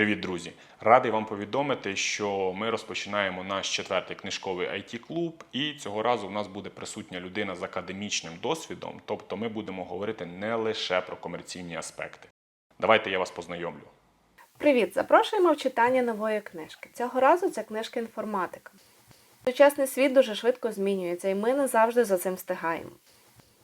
Привіт, друзі! Радий вам повідомити, що ми розпочинаємо наш четвертий книжковий it клуб і цього разу в нас буде присутня людина з академічним досвідом, тобто ми будемо говорити не лише про комерційні аспекти. Давайте я вас познайомлю. Привіт! Запрошуємо в читання нової книжки. Цього разу це книжка інформатика. Сучасний світ дуже швидко змінюється, і ми не завжди за цим встигаємо.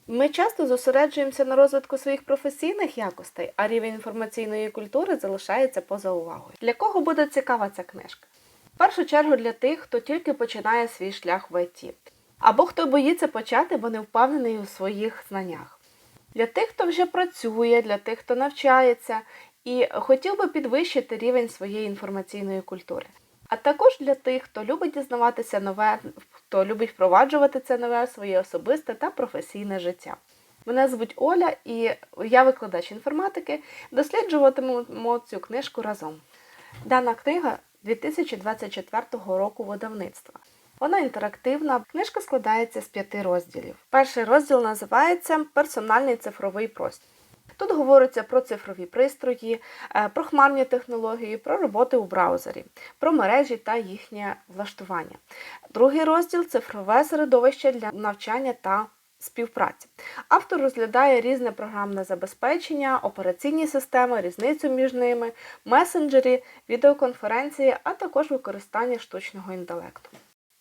Ми часто зосереджуємося на розвитку своїх професійних якостей, а рівень інформаційної культури залишається поза увагою. Для кого буде цікава ця книжка? В першу чергу для тих, хто тільки починає свій шлях в ІТ, або хто боїться почати, бо не впевнений у своїх знаннях. Для тих, хто вже працює, для тих, хто навчається і хотів би підвищити рівень своєї інформаційної культури. А також для тих, хто любить дізнаватися нове, хто любить впроваджувати це нове своє особисте та професійне життя. Мене звуть Оля і я викладач інформатики. Досліджуватимемо цю книжку разом. Дана книга 2024 року видавництва. Вона інтерактивна. Книжка складається з п'яти розділів. Перший розділ називається Персональний цифровий простір. Тут говориться про цифрові пристрої, е, про хмарні технології, про роботи у браузері, про мережі та їхнє влаштування. Другий розділ цифрове середовище для навчання та співпраці. Автор розглядає різне програмне забезпечення, операційні системи, різницю між ними, месенджері, відеоконференції, а також використання штучного інтелекту.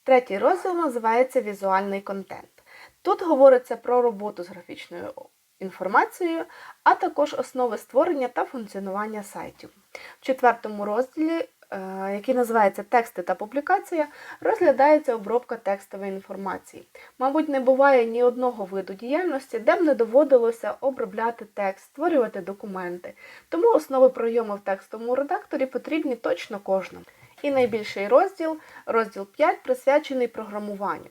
Третій розділ називається Візуальний контент. Тут говориться про роботу з графічною інформацією, а також основи створення та функціонування сайтів. В четвертому розділі, е, який називається Тексти та публікація, розглядається обробка текстової інформації. Мабуть, не буває ні одного виду діяльності, де б не доводилося обробляти текст, створювати документи. Тому основи прийому в текстовому редакторі потрібні точно кожному. І найбільший розділ, розділ 5, присвячений програмуванню.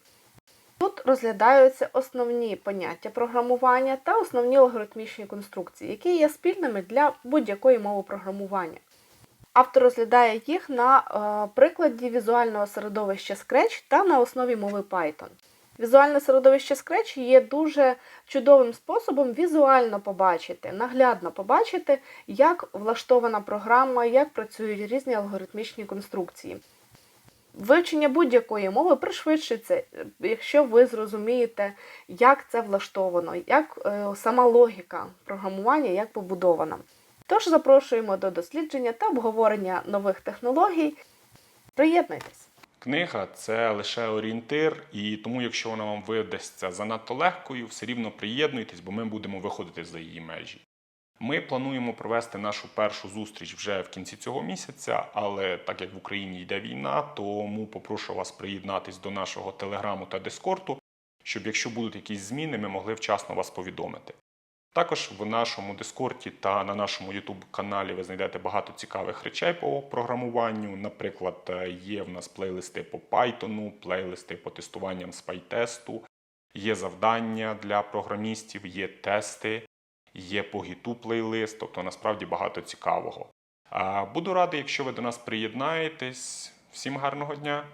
Тут розглядаються основні поняття програмування та основні логарифмічні конструкції, які є спільними для будь-якої мови програмування. Автор розглядає їх на е, прикладі візуального середовища Scratch та на основі мови Python. Візуальне середовище Scratch є дуже чудовим способом візуально побачити, наглядно побачити, як влаштована програма, як працюють різні алгоритмічні конструкції. Вивчення будь-якої мови пришвидшиться, якщо ви зрозумієте, як це влаштовано, як е, сама логіка програмування як побудована. Тож запрошуємо до дослідження та обговорення нових технологій. Приєднуйтесь! Книга це лише орієнтир, і тому, якщо вона вам видасться занадто легкою, все рівно приєднуйтесь, бо ми будемо виходити за її межі. Ми плануємо провести нашу першу зустріч вже в кінці цього місяця, але так як в Україні йде війна, тому попрошу вас приєднатись до нашого телеграму та дискорту, щоб якщо будуть якісь зміни, ми могли вчасно вас повідомити. Також в нашому дискорді та на нашому YouTube каналі ви знайдете багато цікавих речей по програмуванню. Наприклад, е, є в нас плейлисти по Python, плейлисти по тестуванням спайтесту, є завдання для програмістів, є тести, є по гіту плейлист, тобто насправді багато цікавого. Буду радий, якщо ви до нас приєднаєтесь. Всім гарного дня!